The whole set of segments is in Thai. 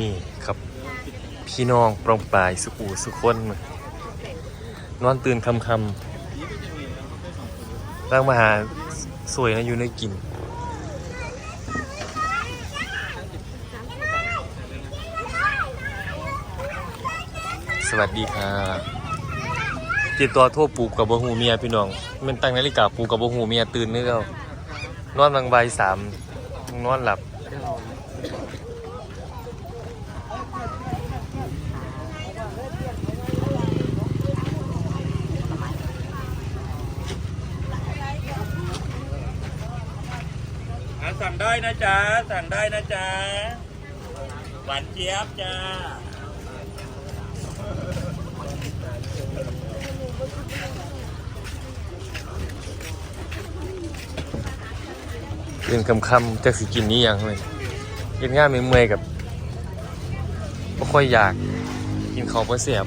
นี่ครับ พี่น้องปรองปลายสุขูสุขคน นอนตื่นคำคำร่างมาหาสวยนะอยู่ในกินสวัสดีค่ะติดตัวโทษปลูกกับบหูเมียพี่น้องมันตั้งนาฬิกาปูกกับบหูเมียตื่นนึกเอานอนบางใบสามนอนหลับ สั่งได้นะจ๊ะ สั่งได้นะจ๊ะ หวานเจี๊ยบจ้าเรียนคำคำๆจะสิกินนี้ยังเลยเรียนง่ายไม่เมื่อยกับไม่ค่อยอยากกินของเพราะเสียบ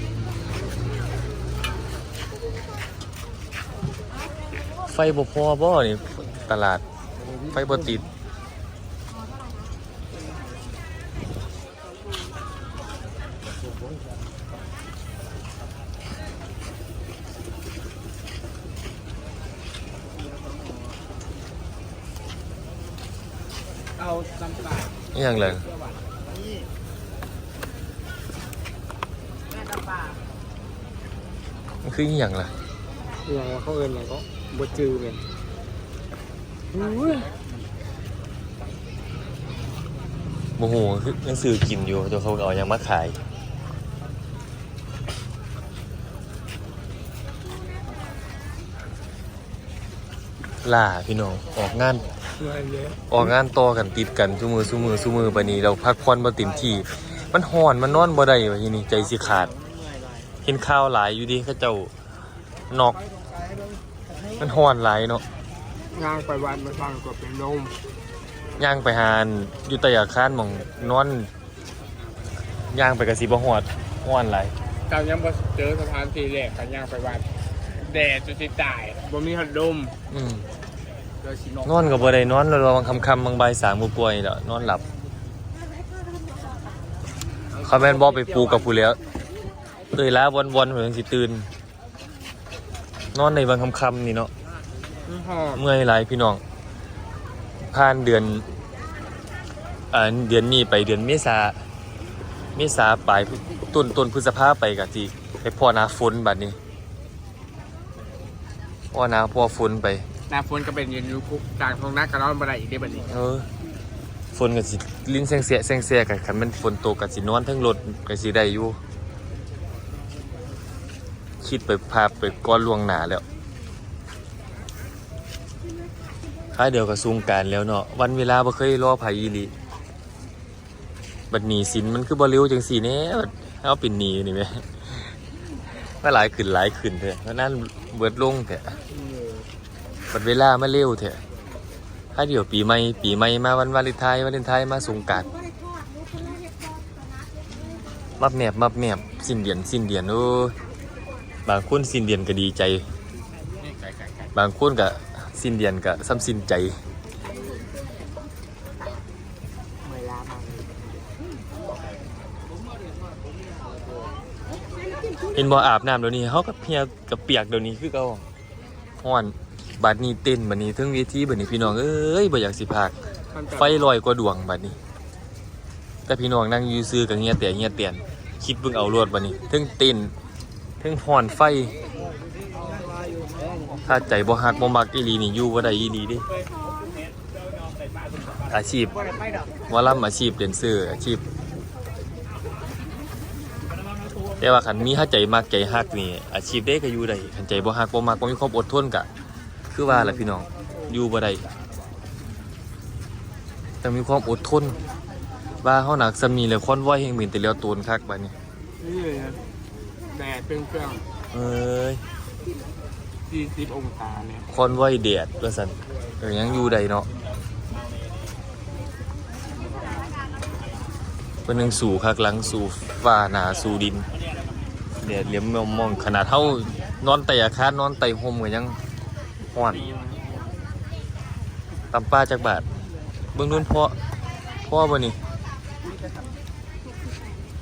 ไฟบ่พอบ่นี่ตลาด ไฟบ่ติด เอาน้ำปลานี่ยังเลยนี่แม่น้ำปลามันคืออหย่างล่ะอย่างเขาเอินอย่างก็บดจือเป็นโมโหคือหนังสือกินอยู่แต่เขาเอาอย่างมาขาย ล่าพี่น้องออกงานเงินเยอะออกงานต่อกันติดกันซุมือซุมือซุมือปานนี้เราพักผ่อนบ่เต็มที่ มันห่อนมันนอนบ่ได้วะทีนี้ใจสิขาดเห็นข้าวหลายอยู่ดิเขาเจ้านอก มันห่อนหลายเนาะงานไปวันมาฟังก็เป็นลมย่างไปหานอยู่ใต้อาคารหมองนอนย่างไปกะสิบ่ฮอดห่อนหลายตามยังมาเจอสถานที่แรกกันย่างไปวันแดดจนสิตายบ่มีหัดลมอืมแล้วสิ นอนก็บ่ได้นอนแล้วบางค่ำบางบ่ายสามบ่ป่วยแล้วนอนหลับเขาแม่นบ่ไปปูกับผู้แล้วเอ้ยล้าวันๆเพิ่นสิตื่นนอนในบางค่ำนี่เนาะเมื่อยหลายพี่น้องผ่านเดือนอ่าเดือนนี้ไปเดือนเมษาเมษาปลายต้นต้นพฤษภาไปกะจีไปพ่อนาฝนบัดนี้พ่อนาพ่อฝนไป หน้าฝนก็เป็นเย็นอยูคุกต่างทงนักกระนอนบ่ได้อีกได้บัดนี้เออฝนกับสิลิ้นแซงเสียแซงเสียกันคันมันฝนตกกับสินอนทั้งรถกับสิได้อยู่คิดไปพาไปก้อนลวงหนาแล้วค่าเดียวกับซุงการแล้วเนาะวันเวลาบ่เคยรอไผอีหลีบัดหนีสินมันคือบ่เร็วจังสี่แน่บัดเอาเป็นหนีนี่แหม่มาหลายขึ้นหลายขึ้นเถอะเพราะนั้นเบิดลงเถอะ บัดเวลามาเร็วเถอะถ้าเดี๋ยวปีใหม่ปีใหม่มาวันวาเลนไทน์วาเลนไทน์มาสงกรารมับแมบมับแมบสิ้นเดือนสิ้นเดือนโอ้ยบางคนสิ้นเดือนก็ดีใจ บางคนก็สิ้นเดือนก็ซ้ำสิ้นใจเอ็นบ่อาบน้ำเดี๋ยวนี้เขากับเพียกับเปียกเดี๋ยวนี้คือเก่า ฮ้อนบาดนี้เต้นบัดนี้ถึงเวทีบัดนี้พี่น้องเอ้ยบ่อยากสิพากมันจะไฟลอยกว่าดวงบัดนี้ แต่พี่น้องนั่งอยู่ซื้อกับเงียแต่เงียเตียนคิดเบิ่งเอารวดบัดนี้เทึงเต้นเทึงห่อนไฟ ถ้าใจบ่ฮักบ่มักอีหลีนี่อยู่บ่ได้อีหลีเดิอาชีพหมอลำอาชีพเดนเซอร์อาชีพ แต่ว่าคันมีถ้าใจมักใจฮักนี่อาชีพเด้ก็อยู่ได้คันใจบ่ฮักบ่มักบ่มีความอดทนก็คือว่าแหละพี่น้องอยู่บ่ได้ต้องมีความอดทน ว่าเขาหนักสมีเลยค้อนไหวแห่งหมินแต่เลียวตูนคักบัดนี้นี่เลยนะแดดเป็นเครื่องเอ้ยสี่สิบองศาเนี่ยค้อนไหวแดดว่าสันเออยังอยู่ใดเนาะเป็นหนึ่งสู่คักหลังสู่ฟ้าหนาสู่ดิน แดดเหลี่ยมมองมองขนาดเท่านอนไต่อาคารนอนไต่โฮมก็ยังห้อนตำป้าจากบาทเบื้องนู้นพ่อพ่อบ่นี่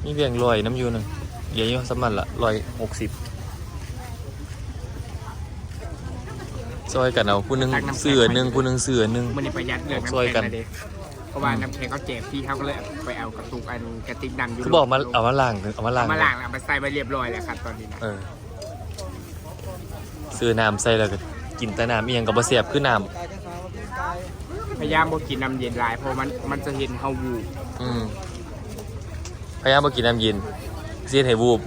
นี่เบียงลอยน้ำอยูหนึงเดี๋ยวอยู่สมันละลอยหกสิบซอยกันเอาผู้หนึงเสือหนึ่งผู้หนึงเสือหนึ่ง มันนี่ประหยัดเรื่องน้ำช่วยแข็งกันนะเด็เพ ราะว่าน้ำแข็งเขาแจกพี่เขาก็เลยไปเอากระตุกอันกระติกดำอยู่คือบอกมาเอามาล้างเอามาล้างเอามาล้างแล้วเอามาใส่ไปเรียบร้อยแล้วครับตอนนี้นะเออซื้อน้ำใส่แล้วก็กินแต่น้ำอีหยังกับบ่เสียบคือน้พยายามบ่กินน้ำเย็นหลายเพราะมันมันจะเห็นเฮาวูบำอืมพยายามบ่กินน้ำเย็นเสียให้วูบ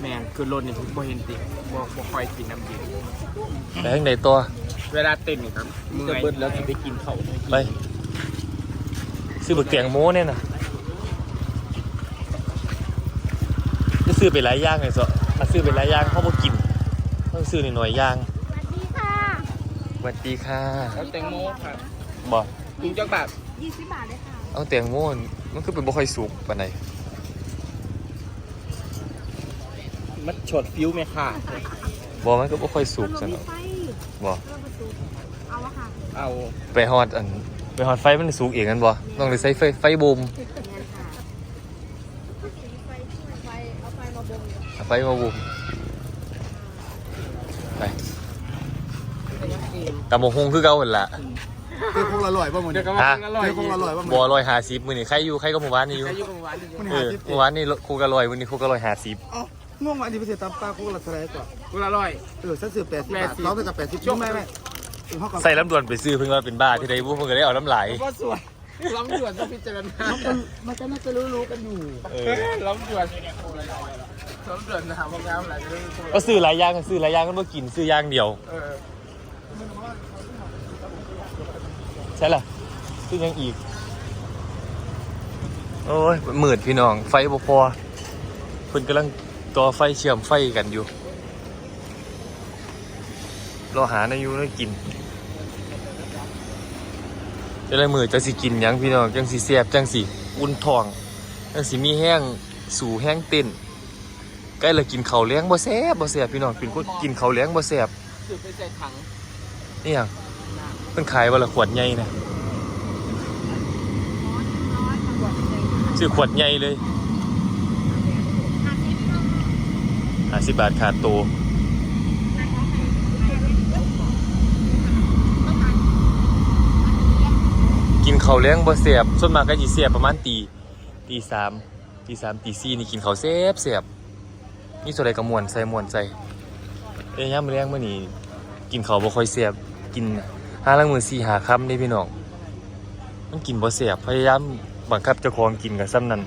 แม่งคือรถนี่ผมบ่เห็นติบ่บ่ค่อยกินน้ำเย็นไปข้างในตัว เวลาเต้นนี่ครับเมื่อยแล้วจะไปกินข้าวไป ซื้อบักเตียงโม้เนี่ยนะจะซื้อไปหลายอย่างไงซะถ้าซื้อไปหลายอย่างเขาบ่กินต้องซื้อหน่อยๆอย่างสวัสดีค่ะสวัสดีค่ะแล้วแตงโมครับบอกลุงจักบาทยี่สิบบาทเลยค่ะเอาเตียงโม้มันคือเป็นบ่ค่อยสุกปานใดมันฉดฟิวไหมค่ะบ่มันก็บ่ค่อยสุกมันซั่นมีเนาะไฟบ่เริ่มประตูเอาอะค่ะเอาไปฮอดอัน ไปฮอดไฟมันสุกเองกันบ่ต้องได้ใช้ไฟไฟบ่มเนี่ยค่ะไฟไฟเอาไฟมาบ่มเอาไฟมาบ่มไปตำบักหุ่งคือเก่าหั่นล่ะคือคงอร่อยป่ะมึงเดี๋ยวก็เนี่ยว่าฮะอร่อยคือคงอร่อยป่ะมึงบ่ร้อยห้าสิบมื้อนี้ใครอยู่ใครก็หมู่บ้านนี่อยู่ใครอยู่กับหวานอยู่มันเอหาอสิบเมื่อวานนี่ครูกะลอยวันนี้ครูกะลอยห้าสิบอ๋อง่วงวันที่ไปเสียตามปลาคงละเท่าไหรก่อนกูอร่อยเออฉันซื้อแปดสิบบาท80น้องไปกับแปดสิบช่วงไม่ไม่ถึงห้องกับ ใส่ลำดวนไปซื้อเพิ่งว่าเป็นบ้าที่ใดบุ้เพิ่งก็ได้เอาน้ำไหลก็สวยล้ำด่วนต้องพิจารณามันจะน่าจะรู้ๆกันอยู่เอเอออล้ำด่วนล้ำด่วนนะครับพวกเราหลายเรื่องก็ซื้อหลายอย่างซื้อหลายอย่างก็มากินซื้อย่างเดียวเออใช่ล่ะซื้อยังอีก โอ้ยมืดพี่น้อง ไฟบ่พอเพิ่นกำลังต่อไฟเชื่อมไฟกันอยู่รอหาในอยู่ในกิน จะได้มือจะสิกินหยังพี่น้องจังสิเสียบจังสิอุ่นท้องจังสิมีแห้งสู่แห้งเต้นใกล้ละกินข้าวเลี้ยงบ่แซ่บบ่แซ่บพี่น้องเป็นคนกินข้าวเลี้ยงบ่แซ่บสืบไปใส่ถังนี่หยังเพิ่นขายวันละขวดใหญ่นะซื้อขวดใหญ่เลยห้าสิบบาทขาดตัว กินข้าวเลี้ยงบ่เสียบส่วนมากก็สิเสียบประมาณตีตีสามตีสามตีสี่นี่กินข้าวเสียบเสียบนี่ส่วนใดก็ม่วนใส่ม่วนใส่เอ้ยย่ามเลี้ยงมื้อนี้กินเขาวบ่ค่อยเสียบกินห้าลังมือสี่หาคำนี่พี่น้องมันกินบ่เสียบพยายามบังคับเจ้าของกินกับซ้ำนั้น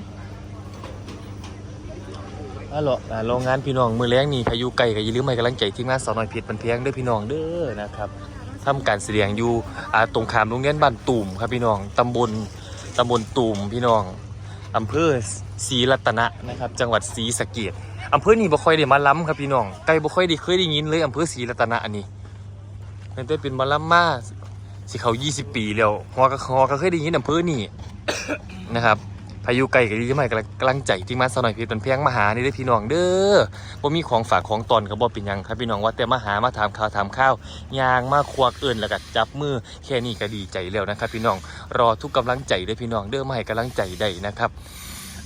อะเหรออ่าโรงงานพี่น้องมือแรงนี่พายุไก่ก็อย่าลืมให้กำลังใจทีมงานสาวน้อยเพชรบันเพียงเด้อพี่น้องเด้อนะครับ ทำการแสดงอยู่ตรงขามโรงเรียนบ้านตุ่มครับพี่น้องตำบลตำบลตุ่มพี่น้องอำเภอศรีรัตนะนะครับ จังหวัดศรีสะเกษอำเภอนี้บ่ค่อยได้มาล้ำครับพี่น้องไก่บ่ค่อยได้เคยได้ยินเลยอำเภอศรีรัตนะอันนี้ตั้งแต่เป็นมาลัมมาสิเขา 20 ปีแล้วฮอก็ฮอก็เคยได้ยินอำเภอนี่นะครับ พายุไก่ก็ดีใหม่กำลังกำลังใจที่มาสน่อยพชรเป็นเพียงมาหานี่ได้พี่น้องเด้อบ่มีของฝากของตอนก็บ่เป็นยังครับพี่น้องว่าแต่มาหามาถามข่าวถามข้าวยางมาควักเอิ้นแล้วก็จับมือแค่นี้ก็ดีใจแล้วนะครับ พี่น้องรอทุกกำลังใจเด้พี่น้องเด้อมาให้กำลังใจได้นะครับ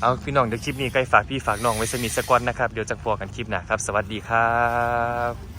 เอาพี่น้องเดี๋ยวคลิปนี้ใกล้ฝากพี่ฝากน้องไว้สนิทสักวันนะครับเดี๋ยวจะพอกันคลิปหน้าครับ สวัสดีครับ